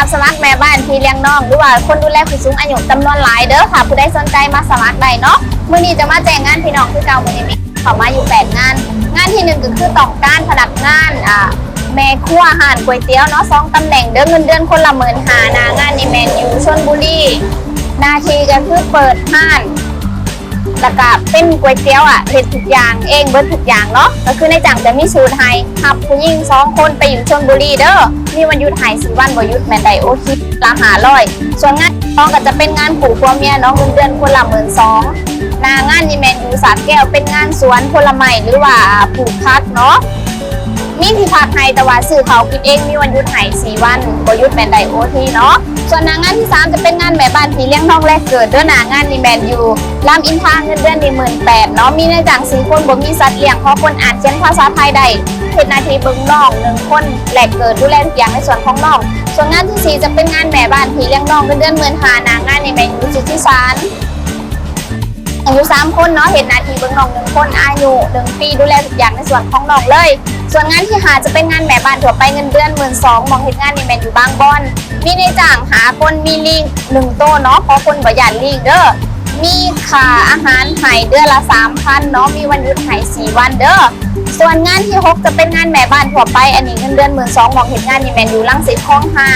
รับสมัครแม่บ้านพี่เลี้ยงน้องหรือว่าคนดูแลผู้สูงอายุจำนวนหลายเด้อค่ะ ผู้ใดสนใจมาสมัครได้เนาะมื้อนี้จะมาแจ้งงานพี่น้องคือเก่ามือนี้มีเข้ามาอยู่8งาน งานที่หนึ่งก็คือต้องก้ารพนักงานอ่าแม่ครัวอาหารก๋วยเตี๋ยวเนาะสองตำแหน่งเด้อเงินเดือนคนละหมื่นหานางานนี่แมนอยู่ชลบุรีนาทีก็คือเปิดห้านแล้วก็เป็นก๋วยเตี๋ยวอะเห็ดทุกอย่างเองเบิดทุกอย่างเนาะก็คือในจังจะมีสูตรให้ขับผู้หญิงสองคนไปอยู่ชลบุรีเด้อมีวันหยุดหายสี่วันบ่หยุดแม่นใดโอคิราหาร้อยส่วนงานน้องก็จะเป็นงานปู่ครัวเมียเนาะเงินเดือนคนละหมื่นสองนางานนี่แมนอยู่สามแก้วเป็นงานสวนผลไม้หรือว่าปลูกพักเนาะมีที่พักให้แต่ว่าซื้อเขากินเองมีวันหยุดให้สี่วันบ่หยุดแมนไดโอทีเนาะส่วนนางานที่ 3 จะเป็นงานแม่บ้านที่เลี้ยงน้องแรกเกิดด้วยนางานนี่แมนยู่รามอินทราเงินเดือนหนี่งหมื่นแปดเนาะมีในจ้างสี่คนบ่มีสัตว์เลี้ยงเพราะคนอ่านเขียนภาษาไทยได้ เฮ็ดหนาทีเบิ่งน้องหนึ่งคนแหลกเกิดดูแลทุกอย่างในส่วนของน้อง ส่วนงานที่สี่จะเป็นงานแม่บ้านที่เลี้ยงน้องเงินเดือนหมื่นหานางงานในี่แมนยู่สุทธิสารอายุสามคนเนาะเห็นนาทีเบื้องน้องหนึ่งคนอายุหนึ่งปีดูแลทุกอย่างในส่วนของน้องเลย ส่วนงานที่หาจะเป็นงานแม่บ้านทั่วไปเงินเดือนหมื่นสองมองเห็นงานในแมนอยู่บางบอนมีในจ้างหาคนมีลิงหนึ่งโตวเนาะเพราะคนประหยัดลิงเด้อมีค่าอาหารไห้เดือนละสามพันเนาะมีวันหยุดไห้สี่วันเด้อ ส่วนงานที่หกจะเป็นงานแม่บ้านทั่วไป อันนี้เงินเดือนหมื่นสองมองเห็นงานนี่แมนอยู่ลังสิตคลองห้า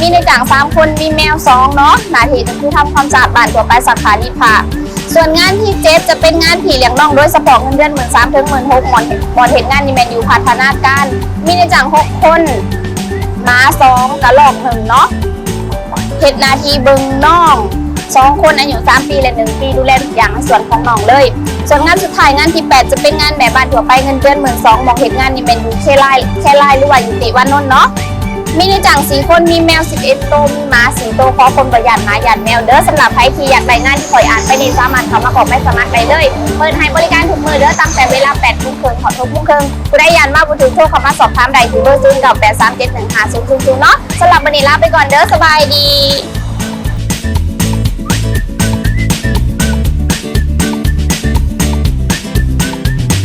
มีในจ้างสามคนมีแมวสองเนาะหน้าที่ก็คือทำความสะอาดบ้านทั่วไปสาขานิพาส่วนงานที่เจ็ดจะเป็นงานผีเลี้ยงน้องโดยสปอร์ตเงินเดือนหมื่นสามถึงหมื่นหกหมอนหมอนเห็นงานนี่แมนอยู่พัฒนาการมีในจังหกคนหมาสองกระลอกหนึ่งเนาะเห็ดนาทีเบิงน้องสองคนอายุสามปีและหนึ่งปีดูแลทุกอย่างในส่วนของน้องเลย ส่วนงานสุดท้ายงานที่แปดจะเป็นงานแม่บ้านทั่วไปเงินเดือนหมื่นสองมองเห็นงานนี่แมนยูแค่ไล่แค่ไล่หรือว่าอยู่ติวันนนท์เนาะมีในจังสีคนมีแมว 11 ตัวมีหมาสีตัวขอคนประหยัดหมาหยัดแมวเด้อสำหรับใครที่อยากได้งานที่คอยอ่านไปนี่สามารถเข้ามาบอไม่สมัครได้เลยเปิดให้บริการทุกมือเด้อตั้งแต่เวลา8ทุ่มครึ่งขอทุกทุ่มครึ่งผู้ได้ยันมาบุถึงโทรเข้ามาสอบถามได้ที่เบอร์ศูนย์กับ8 3 7 1 5 0 0เนาะสำหรับวันนี้ลาไปก่อนเด้อสบายดี